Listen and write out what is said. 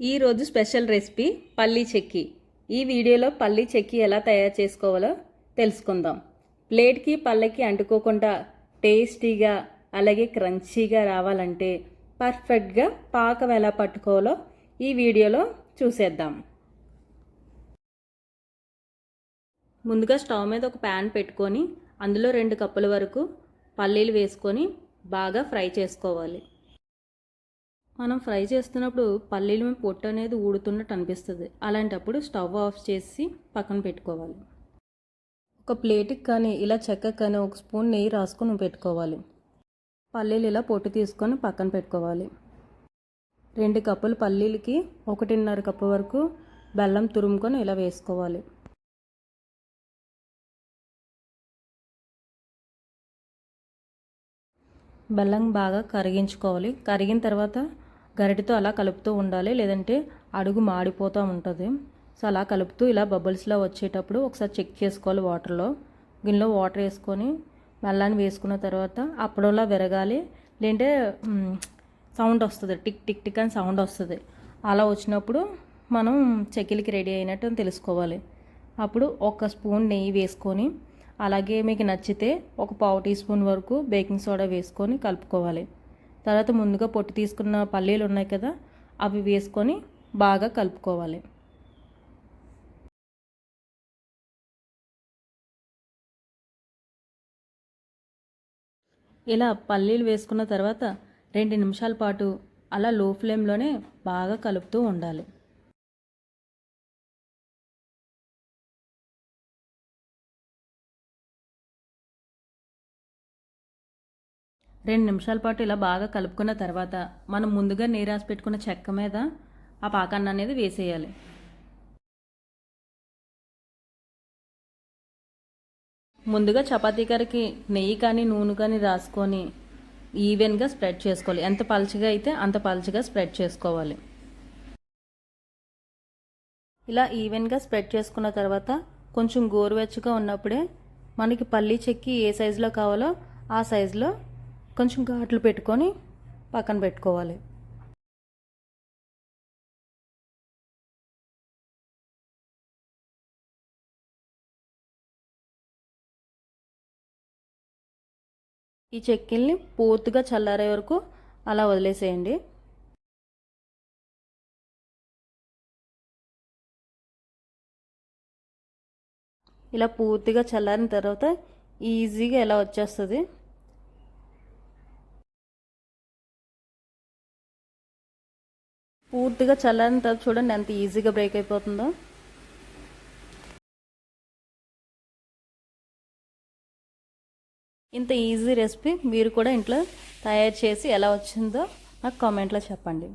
ఈరోజు special recipe పల్లీ చెక్కి. ఈ వీడియోలో పల్లీ చెక్కి ఎలా తయారు చేసుకోవాలో తెలుసుకుందాం. ప్లేట్కి పళ్ళకి అంటుకోకుండా టేస్టీగా అలాగే క్రంచీగా రావాలంటే పర్ఫెక్ట్గా పాకం ఎలా పట్టుకోవాలో ఈ వీడియోలో చూసేద్దాం. ముందుగా స్టవ్ మీద ఒక ప్యాన్ పెట్టుకొని అందులో రెండు కప్పుల వరకు పల్లీలు వేసుకొని బాగా ఫ్రై చేసుకోవాలి. మనం ఫ్రై చేస్తున్నప్పుడు పల్లీలు పొట్టు అనేది ఊడుతున్నట్టు అనిపిస్తుంది. అలాంటప్పుడు స్టవ్ ఆఫ్ చేసి పక్కన పెట్టుకోవాలి. ఒక ప్లేట్కి కానీ ఇలా చెక్కకి కానీ ఒక స్పూన్ నెయ్యి రాసుకొని పెట్టుకోవాలి. పల్లీలు ఇలా పొట్టు తీసుకొని పక్కన పెట్టుకోవాలి. రెండు కప్పులు పల్లీలకి ఒకటిన్నర కప్పు వరకు బెల్లం తురుముకొని ఇలా వేసుకోవాలి. బెల్లం బాగా కరిగించుకోవాలి. కరిగిన తర్వాత గరిటతో అలా కలుపుతూ ఉండాలి. లేదంటే అడుగు మాడిపోతూ ఉంటుంది. సో అలా కలుపుతూ ఇలా బబుల్స్లో వచ్చేటప్పుడు ఒకసారి చెక్ చేసుకోవాలి వాటర్లో గిన్నెలో వాటర్ వేసుకొని మెల్లాన్ని వేసుకున్న తర్వాత అప్పుడోలా విరగాలి. లేదంటే సౌండ్ వస్తుంది. టిక్ టిక్ టిక్ అని సౌండ్ వస్తుంది. అలా వచ్చినప్పుడు మనం చెక్కిలికి రెడీ అయినట్టు తెలుసుకోవాలి. అప్పుడు ఒక స్పూన్ నెయ్యి వేసుకొని అలాగే మీకు నచ్చితే ఒక పావు టీ స్పూన్ వరకు బేకింగ్ సోడా వేసుకొని కలుపుకోవాలి. తర్వాత ముందుగా పొట్టు తీసుకున్న పల్లీలు ఉన్నాయి కదా అవి వేసుకొని బాగా కలుపుకోవాలి. ఇలా పల్లీలు వేసుకున్న తర్వాత రెండు నిమిషాల పాటు అలా లో ఫ్లేమ్లోనే బాగా కలుపుతూ ఉండాలి. రెండు నిమిషాల పాటు ఇలా బాగా కలుపుకున్న తర్వాత మనం ముందుగా నీరాసి పెట్టుకున్న చెక్క మీద ఆ పాకాన్ని అనేది వేసేయాలి. ముందుగా చపాతీ కర్రకి నెయ్యి కానీ నూనె కానీ రాసుకొని ఈవెన్గా స్ప్రెడ్ చేసుకోవాలి. ఎంత పలచగా అయితే అంత పలచగా స్ప్రెడ్ చేసుకోవాలి. ఇలా ఈవెన్గా స్ప్రెడ్ చేసుకున్న తర్వాత కొంచెం గోరువెచ్చగా ఉన్నప్పుడే మనకి పల్లీ చెక్కి ఏ సైజులో కావాలో ఆ సైజులో కొంచెం ఘాట్లు పెట్టుకొని పక్కన పెట్టుకోవాలి. ఈ చెక్కిల్ని పూర్తిగా చల్లారే వరకు అలా వదిలేసేయండి. ఇలా పూర్తిగా చల్లారిన తర్వాత ఈజీగా ఎలా వచ్చేస్తుంది? పూర్తిగా చల్లారిన తర్వాత చూడండి ఎంత ఈజీగా బ్రేక్ అయిపోతుందో. ఇంత ఈజీ రెసిపీ మీరు కూడా ఇంట్లో తయారు చేసి ఎలా వచ్చిందో నాకు కామెంట్లో చెప్పండి.